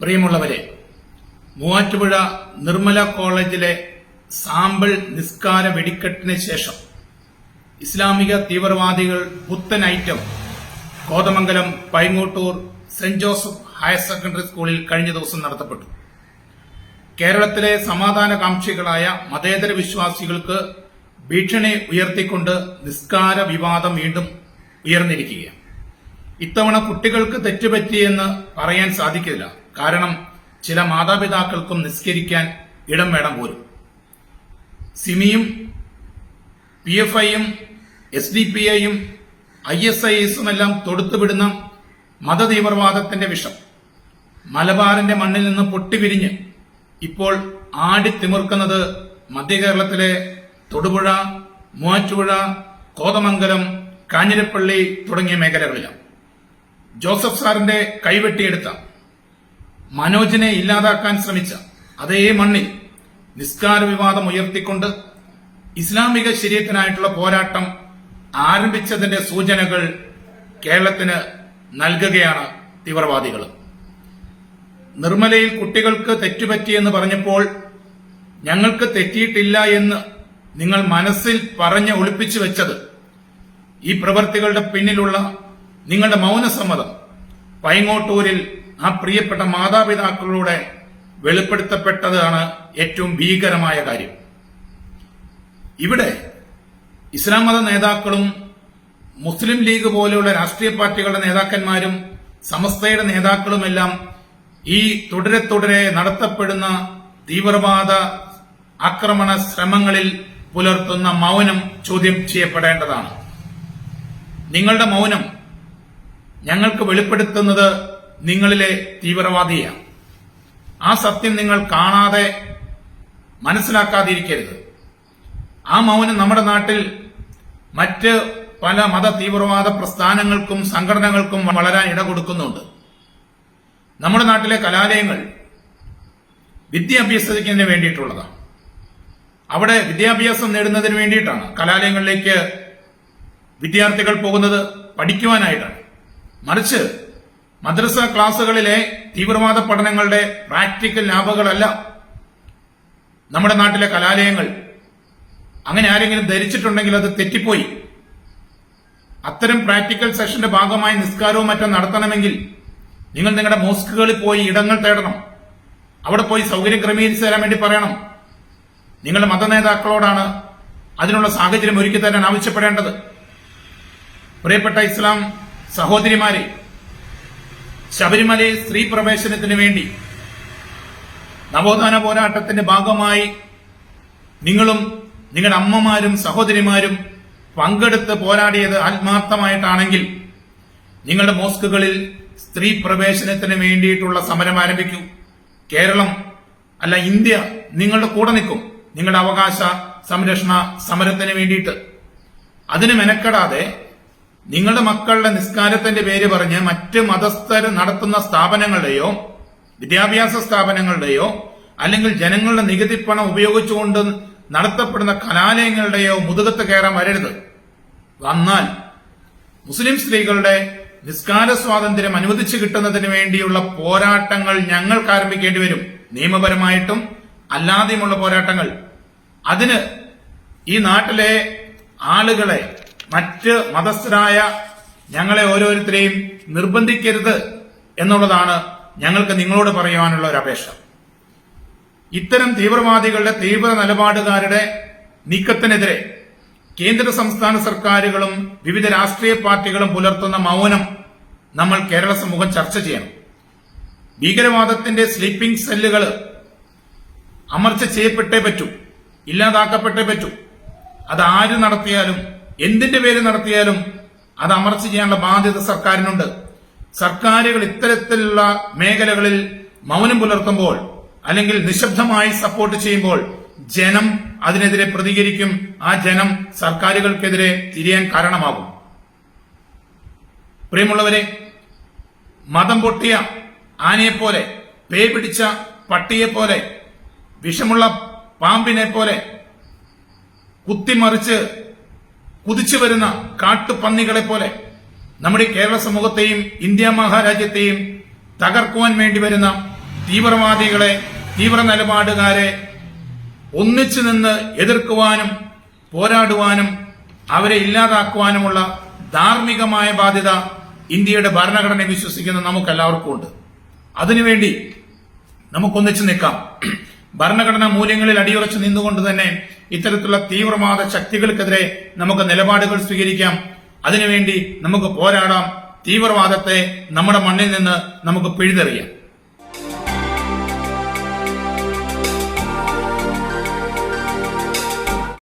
പ്രിയമുള്ളവരെ മൂവാറ്റുപുഴ നിർമ്മല കോളേജിലെ സാമ്പിൾ നിസ്കാര വെടിക്കെട്ടിന് ശേഷം ഇസ്ലാമിക തീവ്രവാദികൾ പുത്തൻ item Kothamangalam Paingottoor saint Joseph higher secondary സ്കൂളിൽ കഴിഞ്ഞ ദിവസം നടത്തപ്പെട്ടു. കേരളത്തിലെ സമാധാനകാംക്ഷികളായ മതേതര വിശ്വാസികൾക്ക് ഭീഷണി ഉയർത്തിക്കൊണ്ട് നിസ്കാര വിവാദം വീണ്ടും ഉയർന്നിരിക്കുകയാണ്. ഇത്തവണ കുട്ടികൾക്ക് തെറ്റുപറ്റിയെന്ന് പറയാൻ സാധിക്കില്ല. കാരണം ചില മാതാപിതാക്കൾക്കും നിസ്കരിക്കാൻ ഇടം വേണം പോലും. സിമിയും പി എഫ് ഐയും എസ് ഡി പി ഐയും ഐ എസ് ഐ എസും എല്ലാം തൊടുത്തുവിടുന്ന മതതീവ്രവാദത്തിന്റെ വിഷം. മലബാറിന്റെ മണ്ണിൽ നിന്ന് പൊട്ടിപിരിഞ്ഞ് ഇപ്പോൾ ആടിത്തിമിർക്കുന്നത് മധ്യകേരളത്തിലെ തൊടുപുഴ മൂവാറ്റുപുഴ കോതമംഗലം കാഞ്ഞിരപ്പള്ളി തുടങ്ങിയ മേഖലകളിലാണ്. ജോസഫ് സാറിന്റെ കൈവെട്ടിയെടുത്ത മനോജിനെ ഇല്ലാതാക്കാൻ ശ്രമിച്ച അതേ മണ്ണിൽ നിസ്കാര വിവാദം ഉയർത്തിക്കൊണ്ട് ഇസ്ലാമിക ശരീരത്തിനായിട്ടുള്ള പോരാട്ടം ആരംഭിച്ചതിന്റെ സൂചനകൾ കേരളത്തിന് നൽകുകയാണ് തീവ്രവാദികൾ നിർമ്മലയിൽ കുട്ടികൾക്ക് തെറ്റുപറ്റിയെന്ന് പറഞ്ഞപ്പോൾ ഞങ്ങൾക്ക് തെറ്റിയിട്ടില്ല എന്ന് നിങ്ങൾ മനസ്സിൽ പറഞ്ഞ് ഒളിപ്പിച്ചു വെച്ചത് ഈ പ്രവൃത്തികളുടെ പിന്നിലുള്ള നിങ്ങളുടെ മൗനസമ്മതം പൈങ്ങോട്ടൂരിൽ ആ പ്രിയപ്പെട്ട മാതാപിതാക്കളുടെ വെളിപ്പെടുത്തപ്പെട്ടതാണ് ഏറ്റവും ഭീകരമായ കാര്യം. ഇവിടെ ഇസ്ലാം മത നേതാക്കളും മുസ്ലിം ലീഗ് പോലെയുള്ള രാഷ്ട്രീയ പാർട്ടികളുടെ നേതാക്കന്മാരും സമസ്തയുടെ നേതാക്കളുമെല്ലാം ഈ തുടരെ തുടരെ നടത്തപ്പെടുന്ന തീവ്രവാദ ആക്രമണ ശ്രമങ്ങളിൽ പുലർത്തുന്ന മൗനം ചോദ്യം ചെയ്യപ്പെടേണ്ടതാണ്. നിങ്ങളുടെ മൗനം ഞങ്ങൾക്ക് വെളിപ്പെടുത്തുന്നത് നിങ്ങളിലെ തീവ്രവാദിയാണ്. ആ സത്യം നിങ്ങൾ കാണാതെ മനസ്സിലാക്കാതിരിക്കരുത്. ആ മൗനം നമ്മുടെ നാട്ടിൽ മറ്റ് പല മത തീവ്രവാദ പ്രസ്ഥാനങ്ങൾക്കും സംഘടനകൾക്കും വളരാൻ ഇട കൊടുക്കുന്നുണ്ട് നമ്മുടെ നാട്ടിലെ കലാലയങ്ങൾ വിദ്യാഭ്യാസത്തിന് വേണ്ടിയിട്ടുള്ളതാണ്. അവിടെ വിദ്യാഭ്യാസം നേടുന്നതിന് വേണ്ടിയിട്ടാണ് കലാലയങ്ങളിലേക്ക് വിദ്യാർത്ഥികൾ പോകുന്നത് പഠിക്കുവാനായിട്ടാണ്. മറിച്ച് മദ്രസ ക്ലാസ്സുകളിലെ തീവ്രവാദ പഠനങ്ങളുടെ പ്രാക്ടിക്കൽ ലാഭങ്ങളല്ല നമ്മുടെ നാട്ടിലെ കലാലയങ്ങൾ. അങ്ങനെ ആരെങ്കിലും ധരിച്ചിട്ടുണ്ടെങ്കിൽ അത് തെറ്റിപ്പോയി. അത്തരം പ്രാക്ടിക്കൽ സെഷന്റെ ഭാഗമായി നിസ്കാരവും മറ്റും നടത്തണമെങ്കിൽ നിങ്ങൾ നിങ്ങളുടെ മോസ്കുകളിൽ പോയി ഇടങ്ങൾ തേടണം. അവിടെ പോയി സൗകര്യം ക്രമീകരിച്ചു തരാൻ വേണ്ടി പറയണം. നിങ്ങളുടെ മതനേതാക്കളോടാണ് അതിനുള്ള സാഹചര്യം ഒരുക്കി തരാൻ ആവശ്യപ്പെടേണ്ടത്. പ്രിയപ്പെട്ട ഇസ്ലാം സഹോദരിമാരെ ശബരിമലയിൽ സ്ത്രീ പ്രവേശനത്തിന് വേണ്ടി നവോത്ഥാന പോരാട്ടത്തിന്റെ ഭാഗമായി നിങ്ങളും നിങ്ങളുടെ അമ്മമാരും സഹോദരിമാരും പങ്കെടുത്ത് പോരാടിയത് ആത്മാർത്ഥമായിട്ടാണെങ്കിൽ നിങ്ങളുടെ മോസ്കുകളിൽ സ്ത്രീ പ്രവേശനത്തിന് വേണ്ടിയിട്ടുള്ള സമരം ആരംഭിക്കൂ. കേരളം അല്ല ഇന്ത്യ നിങ്ങളുടെ കൂടെ നിൽക്കും. നിങ്ങളുടെ അവകാശ സംരക്ഷണ സമരത്തിന് വേണ്ടിയിട്ട്. അതിന് മെനക്കെടാതെ നിങ്ങളുടെ മക്കളുടെ നിസ്കാരത്തിന്റെ പേര് പറഞ്ഞ് മറ്റ് മതസ്ഥർ നടത്തുന്ന സ്ഥാപനങ്ങളുടെയോ വിദ്യാഭ്യാസ സ്ഥാപനങ്ങളുടെയോ അല്ലെങ്കിൽ ജനങ്ങളുടെ നികുതി പണം ഉപയോഗിച്ചുകൊണ്ട് നടത്തപ്പെടുന്ന കലാലയങ്ങളുടെയോ മുതുകത്ത് കയറാൻ വരരുത്. വന്നാൽ മുസ്ലിം സ്ത്രീകളുടെ നിസ്കാര സ്വാതന്ത്ര്യം അനുവദിച്ചു കിട്ടുന്നതിന് വേണ്ടിയുള്ള പോരാട്ടങ്ങൾ ഞങ്ങൾക്ക് ആരംഭിക്കേണ്ടി വരും. നിയമപരമായിട്ടും അല്ലാതെയുമുള്ള പോരാട്ടങ്ങൾ. അതിന് ഈ നാട്ടിലെ ആളുകളെ മറ്റ് മതസ്ഥരായ ഞങ്ങളെ ഓരോരുത്തരെയും നിർബന്ധിക്കരുത് എന്നുള്ളതാണ് ഞങ്ങൾക്ക് നിങ്ങളോട് പറയുവാനുള്ള ഒരു അപേക്ഷ. ഇത്തരം തീവ്രവാദികളുടെ തീവ്ര നിലപാടുകാരുടെ നീക്കത്തിനെതിരെ കേന്ദ്ര സംസ്ഥാന സർക്കാരുകളും വിവിധ രാഷ്ട്രീയ പാർട്ടികളും പുലർത്തുന്ന മൗനം നമ്മൾ കേരള സമൂഹം ചർച്ച ചെയ്യണം. ഭീകരവാദത്തിന്റെ സ്ലീപ്പിംഗ് സെല്ലുകൾ അമർച്ച ചെയ്യപ്പെട്ടേ പറ്റൂ ഇല്ലാതാക്കപ്പെട്ടേ പറ്റൂ. അത് ആര് നടത്തിയാലും എന്തിന്റെ പേര് നടത്തിയാലും അത് അമർച്ച ചെയ്യാനുള്ള ബാധ്യത സർക്കാരിനുണ്ട്. സർക്കാരുകൾ ഇത്തരത്തിലുള്ള മേഖലകളിൽ മൗനം പുലർത്തുമ്പോൾ അല്ലെങ്കിൽ നിശബ്ദമായി സപ്പോർട്ട് ചെയ്യുമ്പോൾ ജനം അതിനെതിരെ പ്രതികരിക്കും. ആ ജനം സർക്കാരുകൾക്കെതിരെ തിരിയാൻ കാരണമാകും. പ്രിയമുള്ളവരെ മതം പൊട്ടിയ ആനയെപ്പോലെ പേ പിടിച്ച പട്ടിയെപ്പോലെ വിഷമുള്ള പാമ്പിനെ പോലെ കുത്തിമറിച്ച് കുതിച്ചു വരുന്ന കാട്ടുപന്നികളെ പോലെ നമ്മുടെ കേരള സമൂഹത്തെയും ഇന്ത്യ മഹാരാജ്യത്തെയും തകർക്കുവാൻ വേണ്ടി വരുന്ന തീവ്രവാദികളെ തീവ്ര നിലപാടുകാരെ ഒന്നിച്ചു നിന്ന് എതിർക്കുവാനും പോരാടുവാനും അവരെ ഇല്ലാതാക്കുവാനുമുള്ള ധാർമ്മികമായ ബാധ്യത ഇന്ത്യയുടെ ഭരണഘടന വിശ്വസിക്കുന്ന നമുക്കെല്ലാവർക്കും ഉണ്ട്. അതിനുവേണ്ടി നമുക്കൊന്നിച്ചു നിൽക്കാം. ഭരണഘടനാ മൂല്യങ്ങളിൽ അടിയുറച്ചു നിന്നുകൊണ്ട് തന്നെ ഇത്തരത്തിലുള്ള തീവ്രവാദ ശക്തികൾക്കെതിരെ നമുക്ക് നിലപാടുകൾ സ്വീകരിക്കാം. അതിനുവേണ്ടി നമുക്ക് പോരാടാം. തീവ്രവാദത്തെ നമ്മുടെ മണ്ണിൽ നിന്ന് നമുക്ക് പിഴുതെറിയാം.